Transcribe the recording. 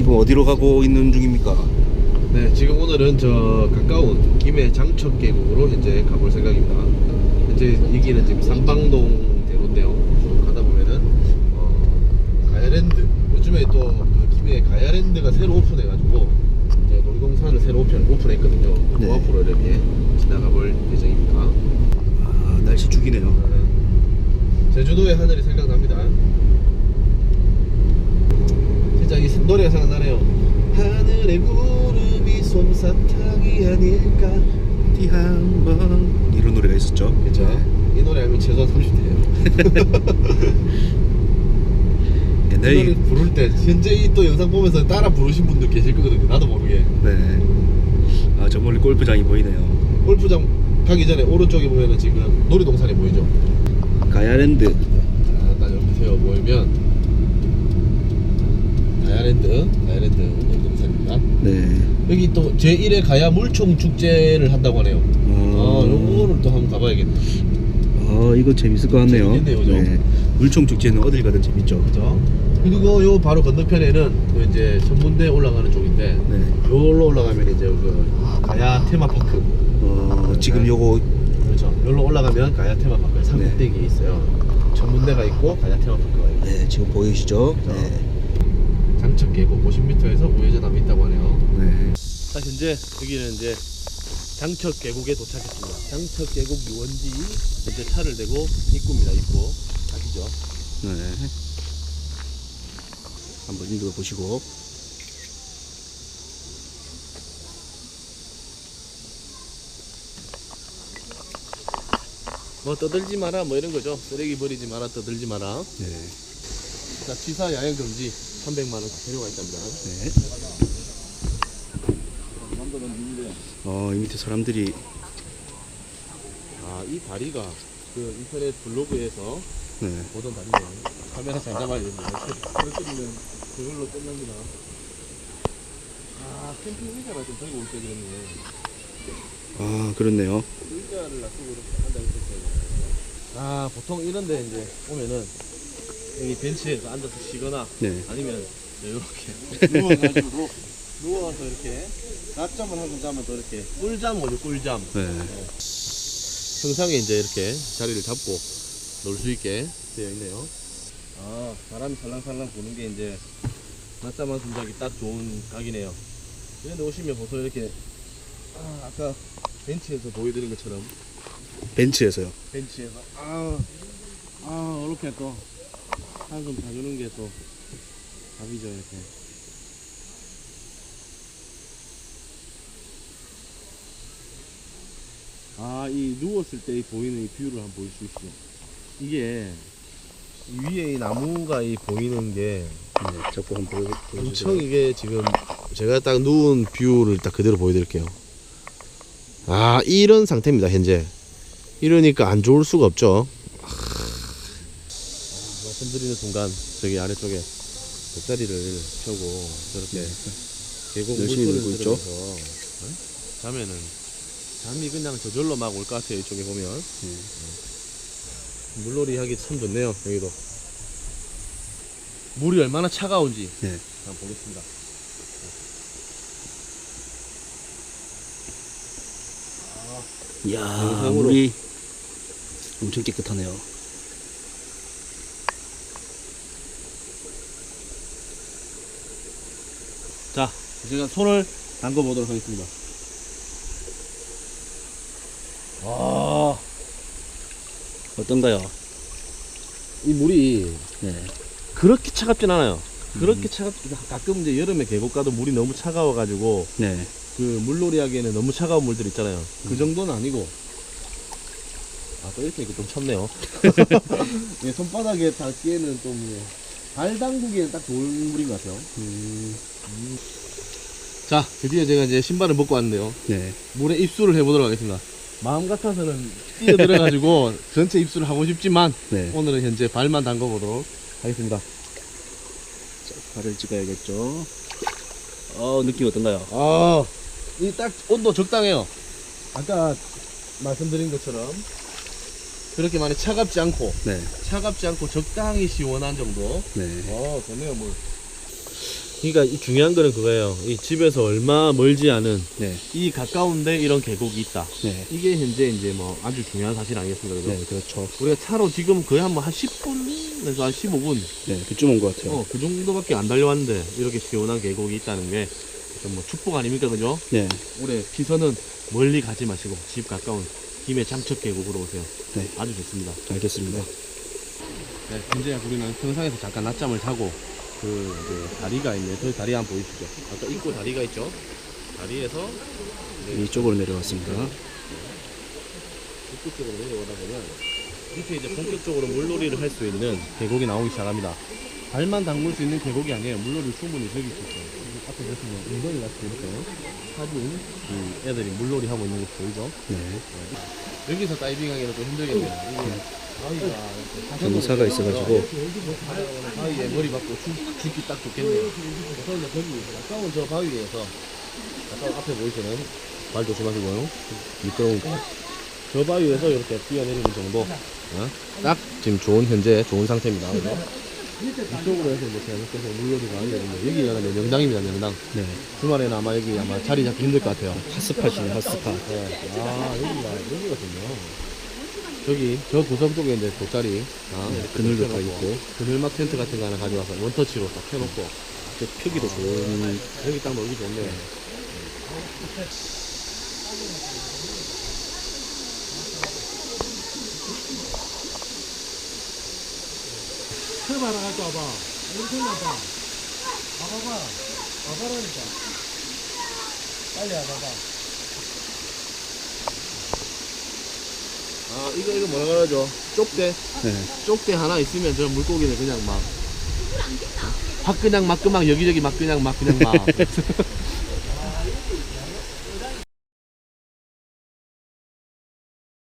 지금 어디로 가고 있는 중입니까? 네, 지금 오늘은 저 가까운 김해 장척 계곡으로 현재 가볼 생각입니다. 현재 여기는 지금 삼방동 대로인데요. 쭉 가다 보면은 어, 가야랜드 요즘에 또 그 김해 가야랜드가 새로 오픈해가지고 이제 놀이동산을 새로 오픈, 오픈했거든요. 네. 그 앞으로 이렇게 지나가 볼 예정입니다. 아 날씨 죽이네요. 네. 제주도의 하늘이 생각납니다. 이 노래가 생각나네요. 하늘의 구름이 솜사탕이 아닐까. 한번 이런 노래가 있었죠. 그쵸? 이 노래 알면 최소한 30대예요. 이 옛날에 노래 부를 때 현재 이 또 영상 보면서 따라 부르신 분들 계실 거거든요. 나도 모르게. 네. 아 저 멀리 골프장이 보이네요. 골프장 가기 전에 오른쪽에 보면은 지금 놀이동산이 보이죠? 가야랜드. 자, 딱 여기 세워 보이면 가야랜드, 가야랜드 놀이동산입니다. 네. 여기 또 제1회 가야 물총 축제를 한다고 하네요. 아, 요거를 또 한번 가봐야겠네. 아 이거 재밌을 것 같네요. 재밌겠네요, 그죠? 물총 축제는 어딜 가든 재밌죠. 그죠? 그리고 요 바로 건너편에는 그 이제 천문대 올라가는 쪽인데 네. 요걸로 올라가면 이제 그 가야 테마파크 어, 지금 요거 그렇죠. 요로 올라가면 가야 테마파크 삼국대기에 있어요. 천문대가 있고 가야 테마파크가 있고 네 지금 보이시죠? 네. 장척 계곡 50m에서 우회전하면 있다고 하네요. 네. 자 현재 여기는 이제 장척 계곡에 도착했습니다. 장척 계곡 유원지 현재 차를 대고 입구입니다. 입구 아시죠? 네. 한번 읽어 보시고. 뭐 떠들지 마라 뭐 이런 거죠. 쓰레기 버리지 마라 떠들지 마라. 네. 자 취사 야영 금지 300만 원 데려가 있답니다. 네. 어, 이 밑에 사람들이 아 이 다리가 그 인터넷 블로그에서 네. 보던 다리네요. 카메라 잘 잡아야 됩니다. 그렇으면 그걸로 끝납니다. 아 캠핑 의자가 좀 들고 올때 그랬네. 아, 그렇네요. 의자를 놔두고 이렇게 앉아 있었어요. 아 보통 이런데 이제 오면은 여기 벤치에서 앉아서 쉬거나 네. 아니면 이렇게 누워가지고 누워서 이렇게 낮잠을 하고 자면 또 이렇게 꿀잠 오죠 꿀잠 네. 평상에 이제 이렇게 자리를 잡고 놀 수 있게 되어 있네요 아 바람이 살랑살랑 부는 게 이제 낮잠 한숨 자기 딱 좋은 각이네요 이런데 오시면 보통 이렇게 아, 아까 벤치에서 보여드린 것처럼 벤치에서요. 벤치에서 아, 아 이렇게 또 한숨 자주는 게 또 답이죠 이렇게 아 이 누웠을 때이 보이는 이 뷰를 한번 보일 수 있어요 이게 이 위에 이 나무가 이 보이는 게 네. 자꾸 한번 보여, 보여주세요. 엄청 이게 지금 제가 딱 누운 뷰를 딱 그대로 보여드릴게요. 아 이런 상태입니다 현재. 이러니까 안 좋을 수가 없죠. 아, 말씀드리는 순간 저기 아래쪽에 돗자리를 펴고 저렇게 계곡 네. 열심히 물소리를 놀고 있죠. 들으면서 어? 자면은 잠이 그냥 저절로 막 올 것 같아요 이쪽에 보면 네. 물놀이 하기 참 좋네요 여기도 물이 얼마나 차가운지 네. 한번 보겠습니다. 이야, 영상으로. 물이 엄청 깨끗하네요. 자, 제가 손을 담궈 보도록 하겠습니다. 아, 어떤가요? 이 물이 네. 그렇게 차갑진 않아요. 그렇게 차갑, 가끔 이제 여름에 계곡 가도 물이 너무 차가워 가지고 네. 그 물놀이 하기에는 너무 차가운 물들 있잖아요. 그 정도는 아니고. 아, 또 이렇게 좀 쳤네요. 예, 손바닥에 닿기에는 좀, 예, 발 담그기에는 딱 좋은 물인 것 같아요. 음, 자, 드디어 제가 이제 신발을 벗고 왔는데요. 네. 물에 입수를 해보도록 하겠습니다. 마음 같아서는 뛰어들어가지고 전체 입수를 하고 싶지만 네. 오늘은 현재 발만 담궈보도록 하겠습니다. 발을 찍어야겠죠. 어, 느낌 어떤가요? 아, 이 딱 온도 적당해요. 아까 말씀드린 것처럼 그렇게 많이 차갑지 않고 네. 차갑지 않고 적당히 시원한 정도. 네. 어, 좋네요 물. 그러니까 이 중요한 거는 그거예요. 이 집에서 얼마 멀지 않은 네. 이 가까운데 이런 계곡이 있다. 네. 이게 현재 이제 뭐 아주 중요한 사실 아니겠습니까? 그죠? 네, 그렇죠. 우리가 차로 지금 거의 한뭐한 10분에서 한 15분 네, 그쯤 온 것 같아요. 어, 그 정도밖에 안 달려왔는데 이렇게 시원한 계곡이 있다는 게뭐 축복 아닙니까 그죠? 네. 올해 시선은 멀리 가지 마시고 집 가까운 김해 장척 계곡으로 오세요. 네. 아주 좋습니다. 알겠습니다. 네, 현재 우리는 평상에서 잠깐 낮잠을 자고 그 이제 다리가 있네. 저 다리 한번 보이시죠? 아까 입구 다리가 있죠? 다리에서 네, 이쪽으로 내려왔습니다. 입구 쪽으로 내려오다 보면 이렇게 이제 본격적으로 물놀이를 할 수 있는 계곡이 나오기 시작합니다. 발만 담글 수 있는 계곡이 아니에요. 물놀이 충분히 즐길 수 있어요. 앞에 보시면 웅덩이 같은 이렇게 사진 이 애들이 물놀이 하고 있는 거 보이죠? 네. 여기서 다이빙하기는 좀 힘들겠네요. 이게 바위가 경사가 있어가지고. 바위에 머리 박고 죽, 죽기 딱 좋겠네요. 그래서 이제 거기 가까운 저 바위에서 가까운 앞에 보이시는 발 조심하시고요. 미끄러운 거. 저 바위에서 이렇게 뛰어내리는 정도. 어? 딱 지금 좋은 현재 좋은 상태입니다. 그죠? 이쪽으로 해서 이제 계속해서 물놀이가 하려면 여기가 이제 명당입니다. 명당. 네. 주말에는 아마 여기 아마 자리 잡기 힘들 것 같아요. 핫스팟이네, 핫스팟. 네. 아, 여기가, 여기가 좋네요. 저기, 저 구석 쪽에 이제 돗자리. 아, 네, 그늘도 다 있고. 그늘막 텐트 같은 거 하나 가져와서 원터치로 딱 펴놓고. 저 표기도 좋은. 여기 딱 놀기 좋네요. 해봐라, 갖고 와봐. 이렇게 해봐. 와봐봐. 와봐라니까. 빨리 와봐봐. 아, 이거, 이거 뭐라 그러죠? 쪽대? 네. 쪽대 하나 있으면 저 물고기는 그냥 막. 확 그냥 막 그막 여기저기 막 그냥 막 그냥 막